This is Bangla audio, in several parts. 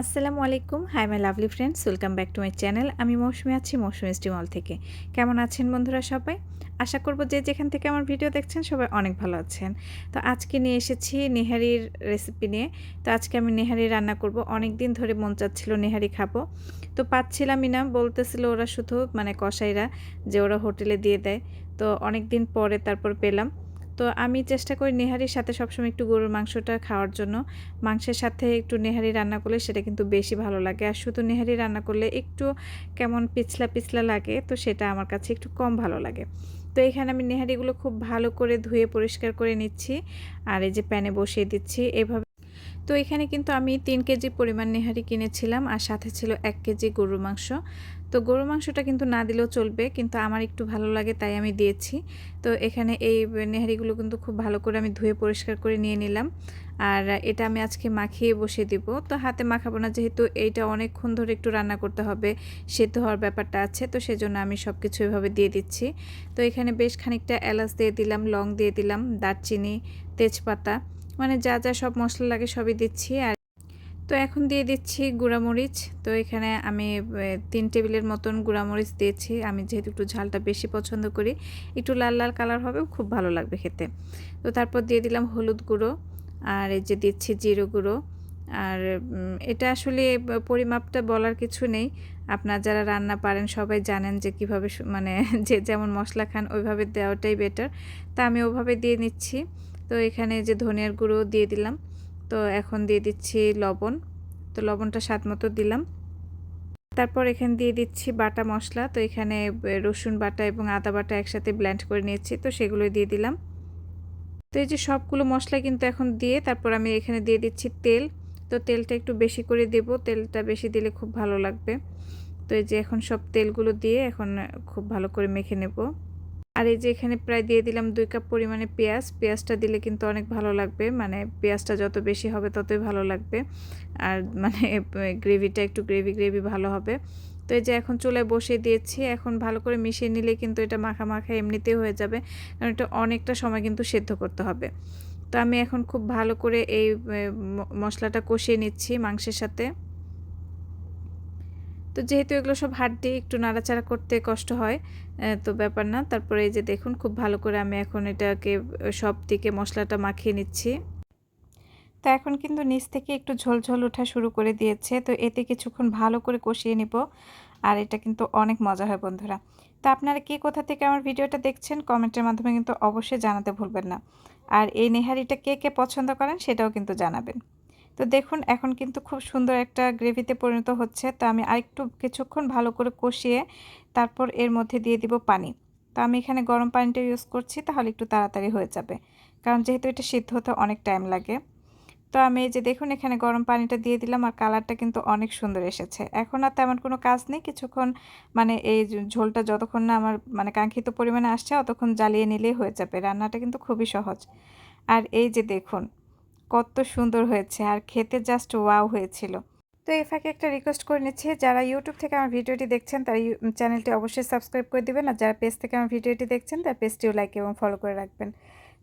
আসসালামু আলাইকুম। Hi my lovely friends welcome back to my channel আমি মৌসুমি আছি মৌসুমি স্টিমল থেকে। কেমন আছেন বন্ধুরা সবাই? আশা করব যে যেখান থেকে আমার ভিডিও দেখছেন সবাই অনেক ভালো আছেন। তো আজকে নিয়ে এসেছি নেহারির রেসিপি নিয়ে। তো আজকে আমি নেহারি রান্না করব। অনেক দিন ধরে মন চাচ্ছিল নেহারি খাব। তো পাচ্ছিলামই না। বলতেছিল ওরা শুধু মানে কসাইরা যে ওরা হোটেলে দিয়ে দেয়। তো অনেক দিন পরে তারপর পেলাম। তো আমি চেষ্টা করি নেহারির সাথে সবসময় একটু গরুর মাংসটা খাওয়ার জন্য। মাংসের সাথে একটু নেহারি রান্না করলে সেটা কিন্তু বেশি ভালো লাগে। আর শুধু নেহারি রান্না করলে একটু কেমন পিছলা পিছলা লাগে, তো সেটা আমার কাছে একটু কম ভালো লাগে। তো এখানে আমি নেহারিগুলো খুব ভালো করে ধুয়ে পরিষ্কার করে নিচ্ছি। আর এই যে প্যানে বসিয়ে দিচ্ছি। এভাবে তো এখানে কিন্তু আমি তিন কেজি পরিমাণ নেহারি কিনেছিলাম, আর সাথে ছিল এক কেজি গরুর মাংস। তো গরুর মাংসটা কিন্তু না দিলেও চলবে, কিন্তু আমার একটু ভালো লাগে তাই আমি দিয়েছি। তো এখানে এই নেহারিগুলো কিন্তু খুব ভালো করে আমি ধুয়ে পরিষ্কার করে নিয়ে নিলাম, আর এটা আমি আজকে মাখিয়ে বসিয়ে দিব। তো হাতে মাখাবো না, যেহেতু এইটা অনেকক্ষণ ধরে একটু রান্না করতে হবে, সেদ্ধ হওয়ার ব্যাপারটা আছে, তো সেজন্য আমি সব কিছু এভাবে দিয়ে দিচ্ছি। তো এখানে বেশ খানিকটা এলাচ দিয়ে দিলাম, লং দিয়ে দিলাম, দারচিনি, তেজপাতা মানে যা যা সব মশলা লাগে সবই দিচ্ছি আর তো এখন দিয়ে দিচ্ছি গুঁড়ামরিচ। তো এখানে আমি তিন টেবিলের মতন গুঁড়ামরিচ দিয়েছি। আমি যেহেতু একটু ঝালটা বেশি পছন্দ করি, একটু লাল লাল কালার হবে, খুব ভালো লাগবে খেতে। তো তারপর দিয়ে দিলাম হলুদ গুঁড়ো আর এই যে দিচ্ছি জিরো গুঁড়ো। আর এটা আসলে পরিমাপটা বলার কিছু নেই। আপনার যারা রান্না পারেন সবাই জানেন যে কীভাবে মানে যে যেমন মশলা খান ওইভাবে দেওয়াটাই বেটার তা আমি ওভাবে দিয়ে নিচ্ছি। তো এখানে যে ধনিয়ার গুঁড়ো দিয়ে দিলাম, তো এখন দিয়ে দিচ্ছি লবণ। তো লবণটা স্বাদ মতো দিলাম। তারপর এখানে দিয়ে দিচ্ছি বাটা মশলা। তো এখানে রসুন বাটা এবং আদা বাটা একসাথে ব্ল্যান্ড করে নিয়েছি, তো সেগুলোই দিয়ে দিলাম। তো এই যে সবগুলো মশলা কিন্তু এখন দিয়ে তারপর আমি এখানে দিয়ে দিচ্ছি তেল। তো তেলটা একটু বেশি করে দেব, তেলটা বেশি দিলে খুব ভালো লাগবে। তো এই যে এখন সব তেলগুলো দিয়ে এখন খুব ভালো করে মেখে নেব। আর এই যে এখানে প্রায় দিয়ে দিলাম দুই কাপ পরিমাণে পেঁয়াজ। পেঁয়াজটা দিলে কিন্তু অনেক ভালো লাগবে। মানে পেঁয়াজটা যত বেশি হবে ততই ভালো লাগবে। আর মানে গ্রেভিটা একটু গ্রেভি গ্রেভি ভালো হবে। তো এই যে এখন চুলায় বসিয়ে দিয়েছি। এখন ভালো করে মিশিয়ে নিলে কিন্তু এটা মাখা মাখা এমনিতেই হয়ে যাবে। কারণ এটা অনেকটা সময় কিন্তু সেদ্ধ করতে হবে। তো আমি এখন খুব ভালো করে এই মশলাটা কষিয়ে নিচ্ছি মাংসের সাথে। তো যেহেতু এগুলো সব হাড্ডি, একটু নাড়াচাড়া করতে কষ্ট হয় তো ব্যাপার না। তারপরে এই যে দেখুন, খুব ভালো করে আমি এখন এটাকে সব দিকে মশলাটা মাখিয়ে নিচ্ছি। তো এখন কিন্তু নিচ থেকে একটু ঝোলঝোল ওঠা শুরু করে দিয়েছে, তো এতে কিছুক্ষণ ভালো করে কষিয়ে নিব। আর এটা কিন্তু অনেক মজা হয়, বন্ধুরা। তো আপনারা কে কোথা থেকে আমার ভিডিওটা দেখছেন, কমেন্টের মাধ্যমে কিন্তু অবশ্যই জানাতে ভুলবেন না। আর এই নেহারিটা কে কে পছন্দ করেন, সেটাও কিন্তু জানাবেন। তো দেখুন, এখন কিন্তু খুব সুন্দর একটা গ্রেভিতে পরিণত হচ্ছে। তো আমি আরেকটু কিছুক্ষণ ভালো করে কষিয়ে তারপর এর মধ্যে দিয়ে দিব পানি। তো আমি এখানে গরম পানিটা ইউজ করছি, তাহলে একটু তাড়াতাড়ি হয়ে যাবে। কারণ যেহেতু এটা সিদ্ধ হতে অনেক টাইম লাগে। তো আমি এই যে দেখুন, এখানে গরম পানিটা দিয়ে দিলাম আর কালারটা কিন্তু অনেক সুন্দর এসেছে। এখন আর তেমন কোনো কাজ নেই। কিছুক্ষণ মানে এই ঝোলটা যতক্ষণ না আমার মানে কাঙ্ক্ষিত পরিমাণে আসছে, অতক্ষণ জ্বালিয়ে নিলেই হয়ে যাবে। রান্নাটা কিন্তু খুবই সহজ। আর এই যে দেখুন কত সুন্দর হয়েছে আর খেতে জাস্ট ওয়াও হয়েছিল। তো এই ফাঁকে একটা রিকোয়েস্ট করে নিচ্ছি, যারা ইউটিউব থেকে আমার ভিডিওটি দেখছেন, তারা চ্যানেলটি অবশ্যই সাবস্ক্রাইব করে দেবেন, আর যারা পেজ থেকে আমার ভিডিওটি দেখছেন, তার পেজটিও লাইক এবং ফলো করে রাখবেন।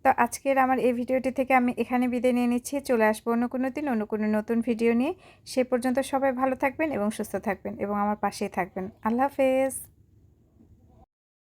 তো আজকের আমার এই ভিডিওটি থেকে আমি এখানে বিদায় নিয়ে নিচ্ছি, চলে আসব অন্য কোনো দিন, অন্য কোনো নতুন ভিডিও নিয়ে। সে পর্যন্ত সবাই ভালো থাকবেন এবং সুস্থ থাকবেন এবং আমার পাশেই থাকবেন। আল্লাহ হাফেজ।